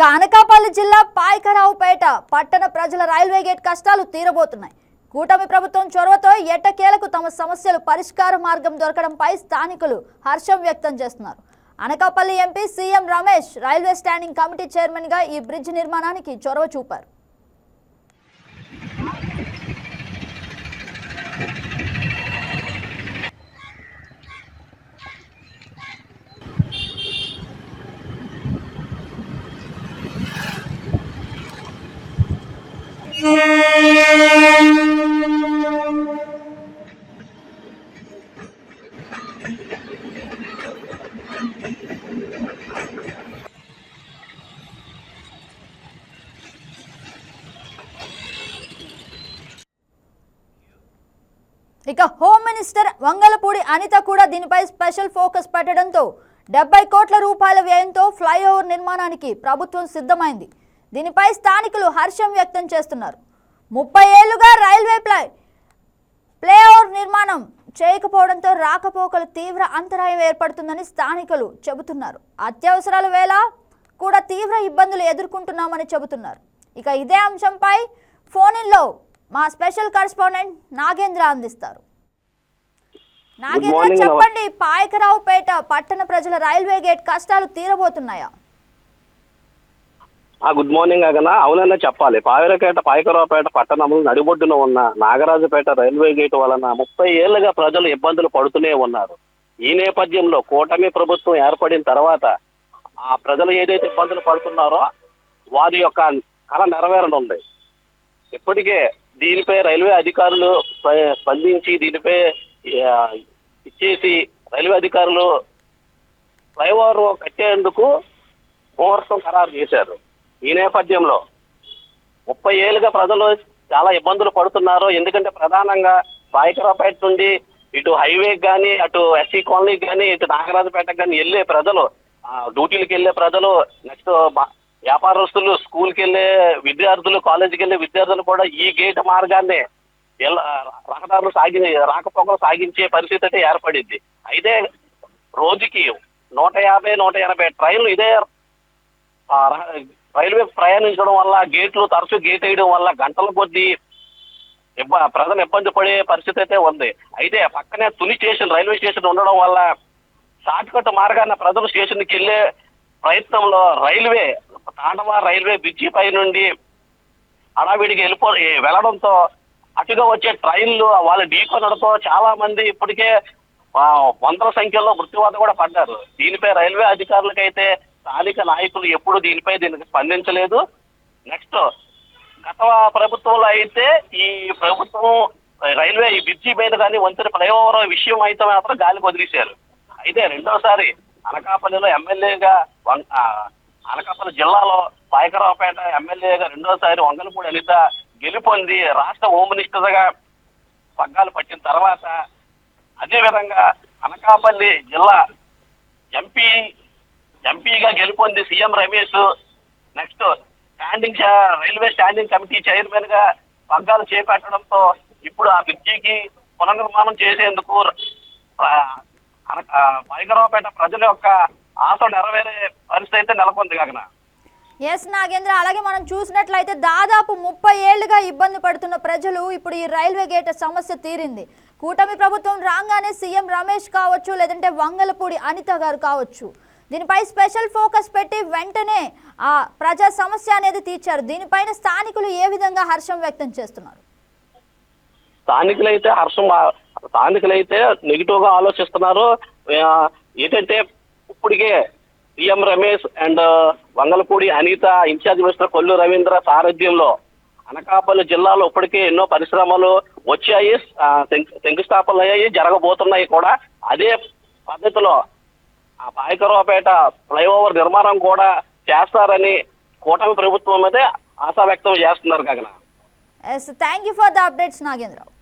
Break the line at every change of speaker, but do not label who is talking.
ఇక అనకాపల్లి జిల్లా పాయకరావుపేట పట్టణ ప్రజల రైల్వే గేట్ కష్టాలు తీరబోతున్నాయి. కూటమి ప్రభుత్వం చొరవతో ఎట్టకేలకు తమ సమస్యలు పరిష్కార మార్గం దొరకడంపై స్థానికులు హర్షం వ్యక్తం చేస్తున్నారు. Anakapalli MP CM Ramesh railway standing committee చైర్మన్గా ఈ బ్రిడ్జ్ నిర్మాణానికి చొరవ చూపారు. ఇక హోమ్ మినిస్టర్ వంగలపూడి అనిత కూడా దీనిపై స్పెషల్ ఫోకస్ పెట్టడంతో డెబ్బై కోట్ల రూపాయల వ్యయంతో ఫ్లైఓవర్ నిర్మాణానికి ప్రభుత్వం సిద్ధమైంది. దీనిపై స్థానికులు హర్షం వ్యక్తం చేస్తున్నారు. ముప్పై ఏళ్ళుగా రైల్వే ప్లై ఫ్లైఓవర్ నిర్మాణం చేయకపోవడంతో రాకపోకలు తీవ్ర అంతరాయం ఏర్పడుతుందని స్థానికులు చెబుతున్నారు. అత్యవసరాల వేళ కూడా తీవ్ర ఇబ్బందులు ఎదుర్కొంటున్నామని చెబుతున్నారు. ఇక ఇదే అంశంపై ఫోన్లో మా స్పెషల్ కరెస్పాండెంట్ నాగేంద్ర అందిస్తారు. నాగేంద్ర చెప్పండి పాయకరావుపేట పట్టణ ప్రజల రైల్వే గేట్ కష్టాలు తీరబోతున్నాయా?
Good morning అగన. అవునన్నా చెప్పాలి. పాయరకేట పాయకరావుపేట పట్టణంలో నడిబొడ్డున ఉన్న నాగరాజుపేట రైల్వే గేట్ వలన ముప్పై ఏళ్ళుగా ప్రజలు ఇబ్బందులు పడుతూనే ఉన్నారు. ఈ నేపథ్యంలో కూటమి ప్రభుత్వం ఏర్పడిన తర్వాత ఆ ప్రజలు ఏదైతే ఇబ్బందులు పడుతున్నారో వారి యొక్క కళ నెరవేరనుంది ఇప్పటికే దీనిపై రైల్వే అధికారులు స్పందించి దీనిపై ఇచ్చేసి రైల్వే అధికారులు ఫ్లైఓవర్ కట్టేందుకు ముహూర్తం ఖరారు చేశారు. ఈ నేపథ్యంలో ముప్పై ఏళ్ళుగా ప్రజలు చాలా ఇబ్బందులు పడుతున్నారు. ఎందుకంటే ప్రధానంగా పాయకరావుపేట నుండి ఇటు హైవే కానీ అటు ఎస్సీ కాలనీకి కానీ ఇటు నాగరాజపేట కానీ వెళ్ళే ప్రజలు డ్యూటీలకు వెళ్ళే ప్రజలు నెక్స్ట్ వ్యాపారస్తులు స్కూల్కి వెళ్ళే విద్యార్థులు కాలేజీకి వెళ్ళే విద్యార్థులు కూడా ఈ గేట్ మార్గాన్ని రహదారులు సాగి రాకపోకలు సాగించే పరిస్థితి అయితే ఏర్పడింది. అయితే రోజుకి నూట యాభై నూట ఎనభై ట్రైన్లు ఇదే రైల్వే ప్రయాణించడం వల్ల గేట్లు తరచూ గేట్ వేయడం వల్ల గంటల కొద్దీ ఇబ్బ ప్రజలు ఇబ్బంది పడే పరిస్థితి అయితే ఉంది. అయితే పక్కనే తుని స్టేషన్ రైల్వే స్టేషన్ ఉండడం వల్ల షార్ట్ కట్ మార్గాన ప్రజలు స్టేషన్కి వెళ్ళే ప్రయత్నంలో రైల్వే తాండవ రైల్వే బ్రిడ్జి పై నుండి హడావిడికి వెళ్ళిపో వెళ్ళడంతో అటుగా వచ్చే ట్రైన్లు వాళ్ళ ఢీకొనడంతో చాలా మంది ఇప్పటికే వందల సంఖ్యలో మృత్యువాత కూడా పడ్డారు. దీనిపై రైల్వే అధికారులకైతే స్థానిక నాయకులు ఎప్పుడు దీనిపై దీనికి స్పందించలేదు. నెక్స్ట్ గత ప్రభుత్వంలో అయితే ఈ ప్రభుత్వం రైల్వే ఈ బ్రిడ్జి మీద కానీ వంతెన ఫ్లైఓవర్ విషయం అయితే మాత్రం గాలికి వదిలేశారు. అయితే రెండోసారి అనకాపల్లిలో ఎమ్మెల్యేగా వం- అనకాపల్లి జిల్లాలో పాయకరావుపేట ఎమ్మెల్యేగా రెండోసారి వంగలపూడి అనిత గెలుపొంది రాష్ట్ర హోమ్ మినిస్టర్గా పగ్గాలు పట్టిన తర్వాత అదేవిధంగా అనకాపల్లి జిల్లా ఎంపీ ఎంపీగా గెలుపొంది CM Ramesh next standing railway standing committee చైర్మన్గా పగ్గాలు చేపట్టడంతో ఇప్పుడు ఆ బ్రిడ్జికి పునర్నిర్మాణం చేసేందుకు వైగరావుపేట ప్రజల యొక్క ఆశ నెరవేరే పరిస్థితి అయితే నెలకొంది కాకనా?
ఎస్ నాగేంద్ర అలాగే మనం చూసినట్లయితే దాదాపు ముప్పై ఏళ్ళుగా ఇబ్బంది పడుతున్న ప్రజలు ఇప్పుడు ఈ రైల్వే గేట్ సమస్య తీరింది. కూటమి ప్రభుత్వం రాగానే సీఎం రమేష్ కావచ్చు లేదంటే వంగలపూడి అనిత గారు కావచ్చు. దీనిపై స్పెషల్ ఫోకస్ పెట్టి వెంటనే ఆ ప్రజా సమస్య అనేది తీర్చారు. దీనిపైన స్థానికులు ఏ విధంగా హర్షం వ్యక్తం చేస్తున్నారు?
స్థానికులైతే హర్షం స్థానికులైతే నెగిటివ్గా ఆలోచిస్తున్నారు ఏంటంటే ఇప్పటికే CM Ramesh and Vangalapudi Anitha incharge minister Kollu Ravindra సారథ్యంలో అనకాపల్లి జిల్లాలో ఇప్పటికే ఎన్నో పరిశ్రమలు వచ్చాయి. శంకుస్థాపనలు అయ్యాయి జరగబోతున్నాయి కూడా. అదే పద్ధతిలో ఆ పాయకరావుపేట ఫ్లైఓవర్ నిర్మాణం కూడా చేస్తారని కూటమి ప్రభుత్వం మీదే ఆశా వ్యక్తం చేస్తున్నారు
Gagana. Thank you for the updates Nagendra Rao.